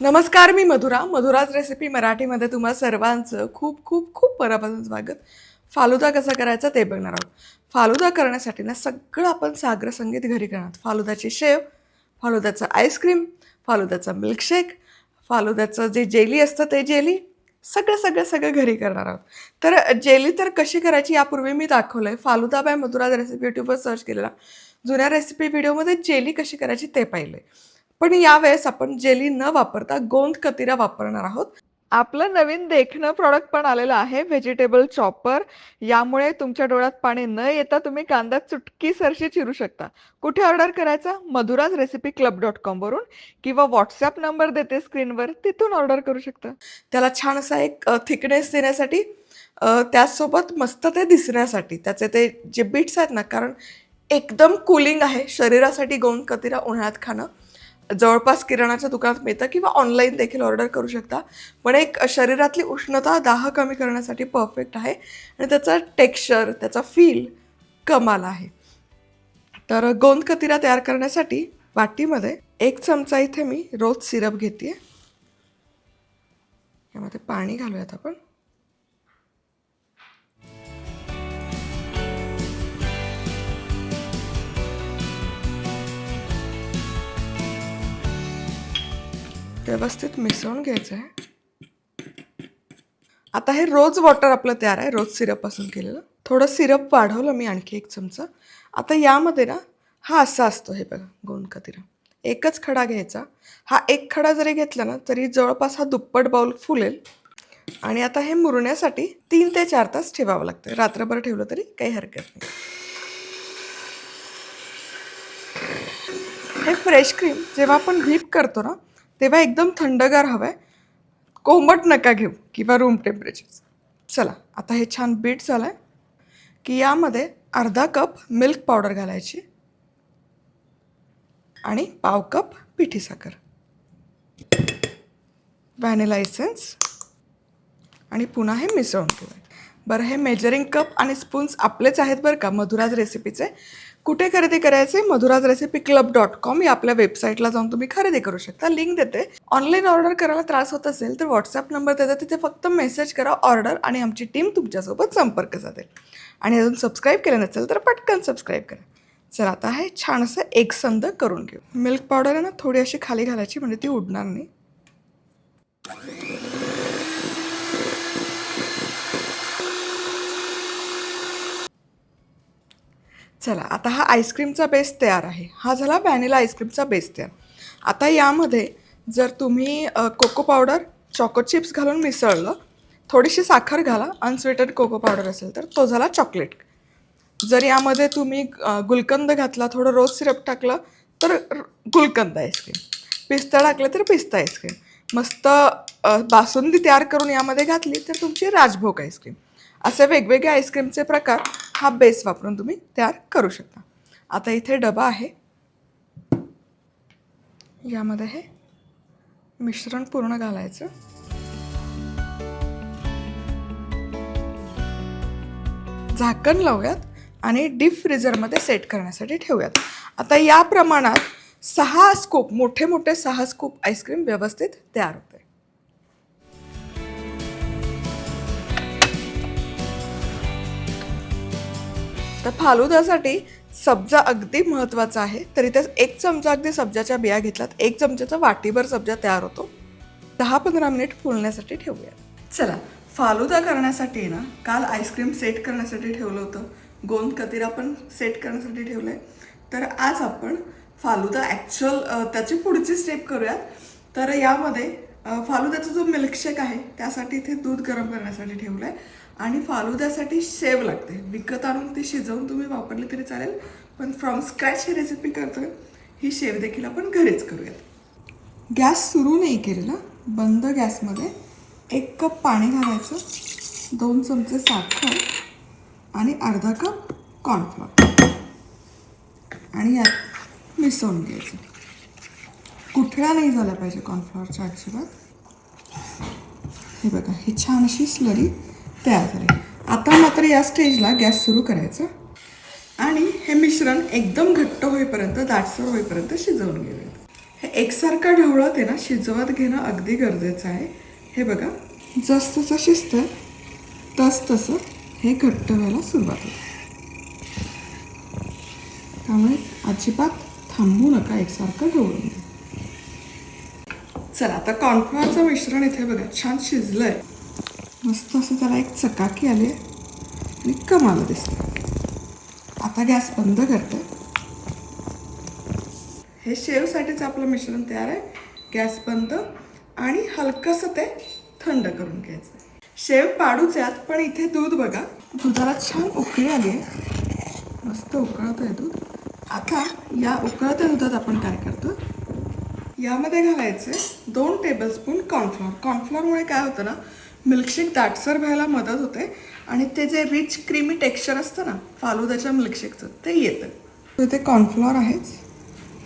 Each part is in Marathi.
नमस्कार मी मधुरा. मधुराज रेसिपी मराठीमध्ये तुम्हा सर्वांचं खूप खूप खूप मनापासून स्वागत. फालुदा कसा करायचा ते बघणार आहोत. फालुदा करण्यासाठी ना सगळं आपण सागर संगीत घरी करणार फालुदाची शेव फालुद्याचं आईस्क्रीम फालुद्याचं मिल्कशेक फालुद्याचं जे जेली असतं ते जेली सगळं सगळं सगळं घरी करणार आहोत. तर जेली तर कशी करायची यापूर्वी मी दाखवलं आहे फालुदा बाय मधुराज रेसिपी यूट्यूबवर सर्च केलेला. जुन्या रेसिपी व्हिडिओमध्ये जेली कशी करायची ते पाहिलं आहे पण यावेळेस आपण जेली न वापरता गोंद कतिरा वापरणार आहोत. आपलं नवीन देखणं प्रॉडक्ट पण आलेलं आहे व्हेजिटेबल चॉपर यामुळे तुमच्या डोळ्यात पाणी न येता तुम्ही कांदा चुटकी सरशी चिरू शकता. कुठे ऑर्डर करायचा? मधुराज रेसिपी क्लब डॉट कॉमवरून किंवा व्हॉट्सॲप नंबर देते स्क्रीनवर तिथून ऑर्डर करू शकता. त्याला छान असा एक थिकनेस देण्यासाठी त्यासोबत मस्त ते दिसण्यासाठी त्याचे ते जे बीट्स आहेत ना कारण एकदम कूलिंग आहे शरीरासाठी गोंद कतिरा उन्हाळ्यात खाणं. जवळपास किराणाच्या दुकानात मिळतं किंवा ऑनलाईन देखील ऑर्डर करू शकता. पण एक शरीरातली उष्णता दाह कमी करण्यासाठी परफेक्ट आहे आणि त्याचा टेक्स्चर त्याचा फील कमाल आहे. तर गोंद कतिरा तयार करण्यासाठी वाटीमध्ये एक चमचा इथे मी रोज सिरप घेते यामध्ये पाणी घालूयात आपण. व्यवस्थित मिसळून घ्यायचं आहे. आता हे रोज वॉटर आपलं तयार आहे रोज सिरपपासून केलेलं. थोडं सिरप वाढवलं मी आणखी एक चमचा. आता यामध्ये ना हा असा असतो हे बघा गोंद कतिरा. एकच खडा घ्यायचा. हा एक खडा जरी घेतला ना तरी जवळपास हा दुप्पट बाऊल फुलेल. आणि आता हे मुरण्यासाठी तीन ते चार तास ठेवावं लागतं. रात्रभर ठेवलं तरी काही हरकत नाही. हे फ्रेश क्रीम जेव्हा आपण व्हीप करतो ना तेव्हा एकदम थंडगार हवं आहे कोंबट नका घेऊ किंवा रूम टेम्परेचर चला आता हे छान बीट झालं आहे की यामध्ये अर्धा कप मिल्क पावडर घालायची आणि पाव कप पिठी साखर. व्हॅनिला इसेन्स आणि पुन्हा हे मिसळून ठेवायचं बरं हे मेजरिंग कप आणि स्पून्स आपलेच आहेत बरं का? मधुराज रेसिपीचे कुठे खरेदी करायचे? Madhura's recipe club dot com या आपल्या वेबसाईटला जाऊन तुम्ही खरेदी करू शकता. लिंक देते. ऑनलाईन ऑर्डर करायला त्रास होत असेल तर व्हॉट्सअप नंबर देते. तिथे फक्त मेसेज करा ऑर्डर आणि आमची टीम तुमच्यासोबत संपर्क साधेल. आणि अजून सबस्क्राईब केलं नसेल तर पटकन सबस्क्राईब करा. चला आता हे छान असं एकसंध करून घेऊ. मिल्क पावडर आहे ना थोडी अशी खाली घालायची म्हणजे ती उडणार नाही. चला आता हा आईस्क्रीमचा बेस तयार आहे. हा झाला व्हॅनिला आईस्क्रीमचा बेस तयार. आता यामध्ये जर तुम्ही कोको पावडर चॉको चिप्स घालून मिसळलं थोडीशी साखर घाला अनस्वीटेड कोको पावडर असेल तर तो झाला चॉकलेट. जर यामध्ये तुम्ही गुलकंद घातला थोडं रोज सिरप टाकलं तर गुलकंद आईस्क्रीम. पिस्ता टाकलं तर पिस्ता आईस्क्रीम. मस्त बासुंदी तयार करून यामध्ये घातली तर तुमची राजभोग आईस्क्रीम. असे वेगवेगळे आईस्क्रीमचे प्रकार हा बेस वापरून तुम्ही तयार करू शकता. आता इथे डबा आहे. यामध्ये हे मिश्रण पूर्ण घालायचं. झाकण लावूयात आणि डीप फ्रीजरमध्ये सेट करण्यासाठी ठेवूयात. आता या प्रमाणात सहा स्कूप मोठे मोठे सहा स्कूप आईस्क्रीम व्यवस्थित तयार तर फालुदासाठी सब्जा अगदी महत्त्वाचा आहे. तरी त्यात एक चमचा अगदी सब्जाच्या बिया घेतल्यात. एक चमच्याचा वाटीभर सब्जा तयार होतो. दहा पंधरा मिनिट फुलण्यासाठी ठेवूया. चला फालुदा करण्यासाठी ना काल आईस्क्रीम सेट करण्यासाठी ठेवलं होतं. गोंद कतिरा पण सेट करण्यासाठी ठेवलं आहे तर आज आपण फालुदा ॲक्च्युअल त्याची पुढची स्टेप करूयात. तर यामध्ये फालुद्याचा जो मिल्कशेक आहे त्यासाठी इथे दूध गरम करण्यासाठी ठेवलं आहे आणि फालुद्यासाठी शेव लागते. विकत आणून ती शिजवून तुम्ही वापरली तरी चालेल पण फ्रॉम स्क्रॅच ही रेसिपी करतोय ही शेव देखील आपण घरीच करूयात. गॅस सुरू नाही केलेला. बंद गॅसमध्ये एक कप पाणी घालायचं दोन चमचे साखर आणि अर्धा कप कॉर्नफ्लॉर आणि यात मिसळून घ्यायचं. कुठळ्या नाही झाल्या पाहिजे कॉर्नफ्लॉवरच्या अजिबात. हे बघा ही छान अशी स्लरी तयार झाली. आता मात्र या स्टेजला गॅस सुरू करायचा आणि हे मिश्रण एकदम घट्ट होईपर्यंत दाटसर होईपर्यंत शिजवून घेऊया. हे एकसारखं ढवळत आहे ना शिजवत घेणं अगदी गरजेचं आहे. हे बघा जसतसं शिजतं तस तसं हे घट्ट व्हायला सुरुवात होते. त्यामुळे अजिबात थांबू नका एकसारखं ढवळून चला आता कॉर्नफ्लॉरचं मिश्रण इथे बघा छान शिजलंय. मस्त असं त्याला एक चकाकी आली. आहे आणि कमाल दिसतं. आता गॅस बंद करते. हे शेवसाठीचं आपलं मिश्रण तयार आहे. गॅस बंद आणि हलकंसं ते थंड करून घ्यायचं. शेव पाडूच यात पण इथे दूध बघा. दुधाला छान उकळी आली आहे. मस्त उकळत आहे दूध. आता या उकळत्या दुधात आपण काय करतो यामध्ये घालायचे दोन टेबलस्पून कॉर्नफ्लॉर कॉर्नफ्लॉरमुळे काय होतं ना मिल्कशेक दाटसर व्हायला मदत होते. आणि ते जे रिच क्रीमी टेक्स्चर असतं ना फालुदाच्या मिल्कशेकचं ते येतं. तर ते कॉर्नफ्लॉवर आहेच.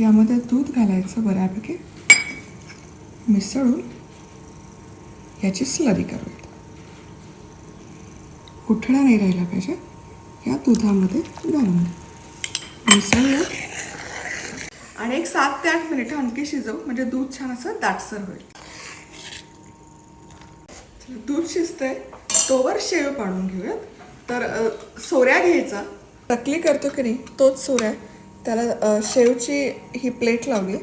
यामध्ये दूध घालायचं बऱ्यापैकी. मिसळून याची स्लरी करूयात उठणा नाही राहिला पाहिजे. या दुधामध्ये घालून. मिसळूया आणि एक सात ते आठ मिनिटं आणखी शिजवू म्हणजे दूध छान असं दाटसर होईल. दूध शिजतंय तोवर शेव पाडून घेऊयात. तर सोऱ्या घ्यायचा. टकली करतो की नाही तोच सोऱ्या त्याला शेवची ही प्लेट लावली.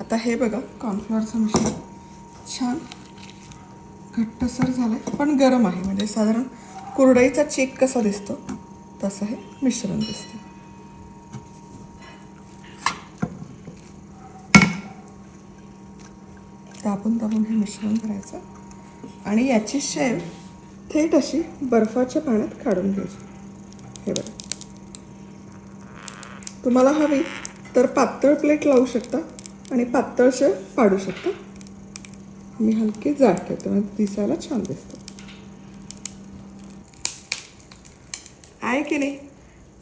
आता हे बघा कॉर्नफ्लॉवरचं मिश्रण छान. घट्टसर झालं आहे पण गरम आहे. म्हणजे साधारण कुरडईचा चेक कसा दिसतो तसं हे मिश्रण दिसतं दाबून दाबून हे मिश्रण करायचं. आणि याची शेव थेट अशी बर्फाच्या पाण्यात काढून घ्यायची. हे बघा. तुम्हाला हवी तर पातळ प्लेट लावू शकता आणि पातळ शेव पाडू शकता. मी हलके जाड ठेवते म्हणजे दिसायला छान दिसतं. आहे की नाही?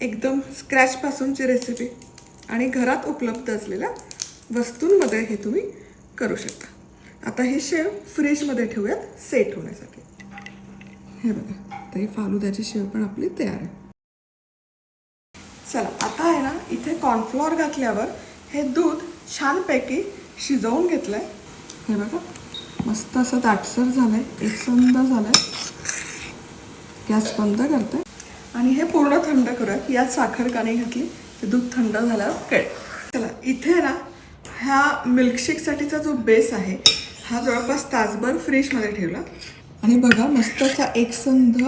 एकदम स्क्रॅचपासूनची रेसिपी आणि घरात उपलब्ध असलेल्या वस्तूंमध्ये हे तुम्ही करू शकता. आता हे शेव फ्रीजमध्ये ठेवूयात सेट होण्यासाठी. हे बघा आता ही फालुद्याची शेव पण आपली तयार आहे. चला आता आहे ना इथे कॉर्नफ्लॉर घातल्यावर हे दूध छानपैकी शिजवून घेतलं आहे हे बघा मस्त असं दाटसर झालं आहे एकसंद आहे गॅस बंद करते. आणि हे पूर्ण थंड करूयात यात साखर काने घातली ते दूध थंड झाल्यावर कळेल. चला इथे ना ह्या मिल्कशेकसाठीचा जो बेस आहे हा जवळपास तासभर फ्रीजमध्ये ठेवला. आणि बघा मस्त असा एकसंध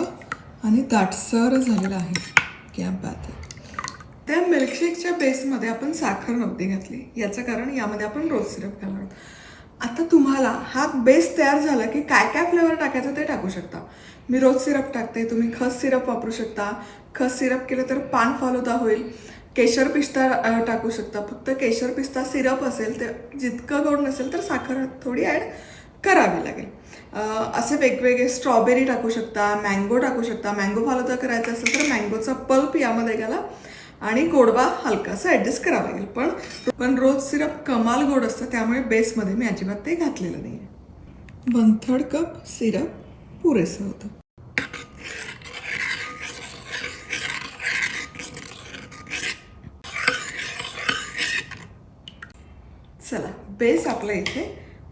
आणि दाटसर झालेला आहे. क्या बात आहे. त्या मिल्कशेकच्या बेसमध्ये आपण साखर नव्हती घातली. याचं कारण यामध्ये आपण रोज सिरप घालणार आहोत. आता तुम्हाला हा बेस तयार झाला की काय काय फ्लेवर टाकायचं ते टाकू शकता. मी रोज सिरप टाकते तुम्ही खस सिरप वापरू शकता. खस सिरप केलं तर पान फालुदा होईल. केशर पिस्ता टाकू शकता. फक्त केशर पिस्ता सिरप असेल ते जितकं गोड नसेल तर साखर थोडी ॲड करावी लागेल. असे वेगवेगळे स्ट्रॉबेरी टाकू शकता मँगो टाकू शकता. मँगो फालुदा करायचा असेल तर मँगोचा पल्प यामध्ये घाला आणि गोडवा हलकासा ॲडजस्ट करावा लागेल. पण पण रोज सिरप कमाल गोड असतं त्यामुळे बेसमध्ये मी अजिबात ते घातलेलं नाही आहे वन थर्ड कप सिरप पुरेसं होतं चला बेस आपल्या इथे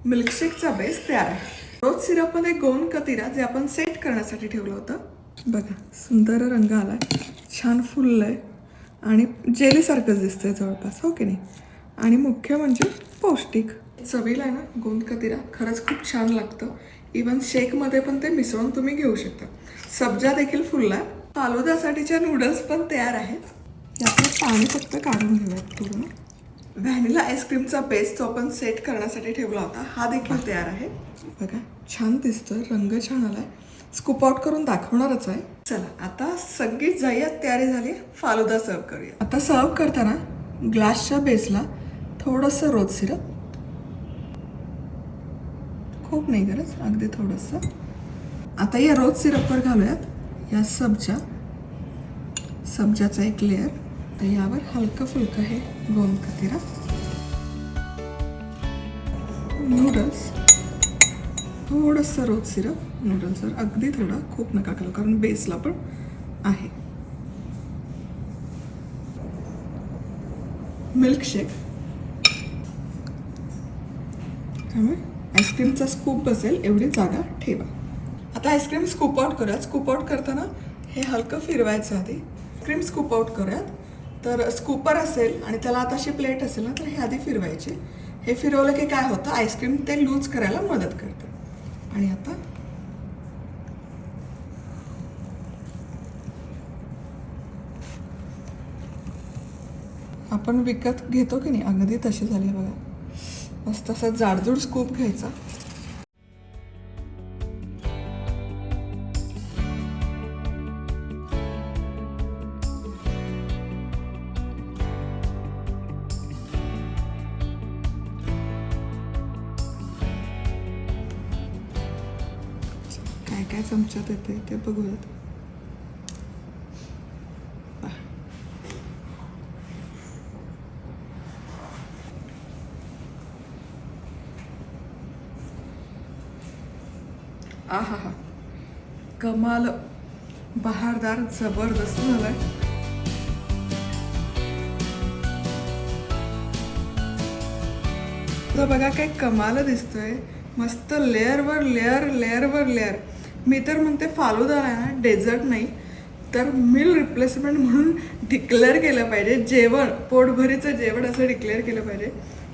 मिल्कशेकचा बेस तयार आहे. रोज सिरपमध्ये गोंद कतिरा जे आपण सेट करण्यासाठी ठेवलं होतं बघा सुंदर रंग आलाय छान फुललंय आणि जेलीसारखंच दिसतंय जवळपास हो की नाही? आणि मुख्य म्हणजे पौष्टिक. चवीला आहे ना गोंद कतिरा खरंच खूप छान लागतं. इवन शेकमध्ये पण ते मिसळून तुम्ही घेऊ शकता. सब्जा देखील फुलला फालुदासाठीच्या नूडल्स पण तयार आहेत. यातलं पाणी फक्त काढून घेऊयात पूर्ण. व्हॅनिला आईस्क्रीमचा बेस जो आपण सेट करण्यासाठी ठेवला होता. हा देखील तयार आहे. बघा छान दिसतोय रंग छान आलाय. स्कूप आउट करून दाखवणारच आहे. चला आता सगळी जय्यत तयारी झाली. फालुदा सर्व करूया. आता सर्व करताना ग्लासच्या बेसला थोडंसं रोज सिरप. खूप नाही गरज अगदी थोडंसं. आता या रोज सिरपवर घालूयात या सब्जा. सब्जाचा एक लेअर आता यावर हलकं फुलकं हे गोल कतिरा. नूडल्स थोडंसं रोज सिरप नूडल्सवर अगदी थोडं खूप नका घालू कारण बेसला पण आहे. मिल्कशेक त्यामुळे आईस्क्रीमचा स्कूप बसेल एवढी जागा ठेवा. आता आईस्क्रीम स्कूप आउट करूयात. स्कूप आउट करताना हे हलकं फिरवायचं आधी. आईस्क्रीम स्कूप आउट करूयात. तर स्कूपर असेल आणि त्याला आता अशी प्लेट असेल ना तर हे आधी फिरवायची. हे फिरवलं की काय होतं आईस्क्रीम ते लूज करायला मदत करतं. आणि आता आपण विकत घेतो की नाही? अगदी तशी झाली बघा. मस्त असा जाडजूड स्कूप घ्यायचा. काय चमच्यात येते ते बघूयात. आहा हा कमाल. बहारदार जबरदस्त झालाय. तर बघा काय कमाल दिसतोय. मस्त लेअरवर लेअर लेअरवर लेअर मी तर म्हणते फालुदा आहे ना डेझर्ट नाही. तर मिल रिप्लेसमेंट म्हणून डिक्लेअर केलं पाहिजे. जेवण पोटभरीचं जेवण असं डिक्लेअर केलं पाहिजे.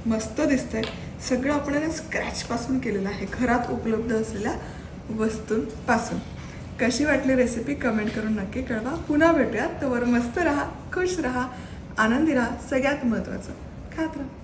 मस्त दिसतंय. सगळं आपण स्क्रॅचपासून केलेलं आहे. घरात उपलब्ध असलेल्या वस्तूंपासून. कशी वाटली रेसिपी कमेंट करून नक्की कळवा. पुन्हा भेटूयात. तोवर मस्त राहा खुश राहा आनंदी राहा. सगळ्यात महत्त्वाचं खात राहा.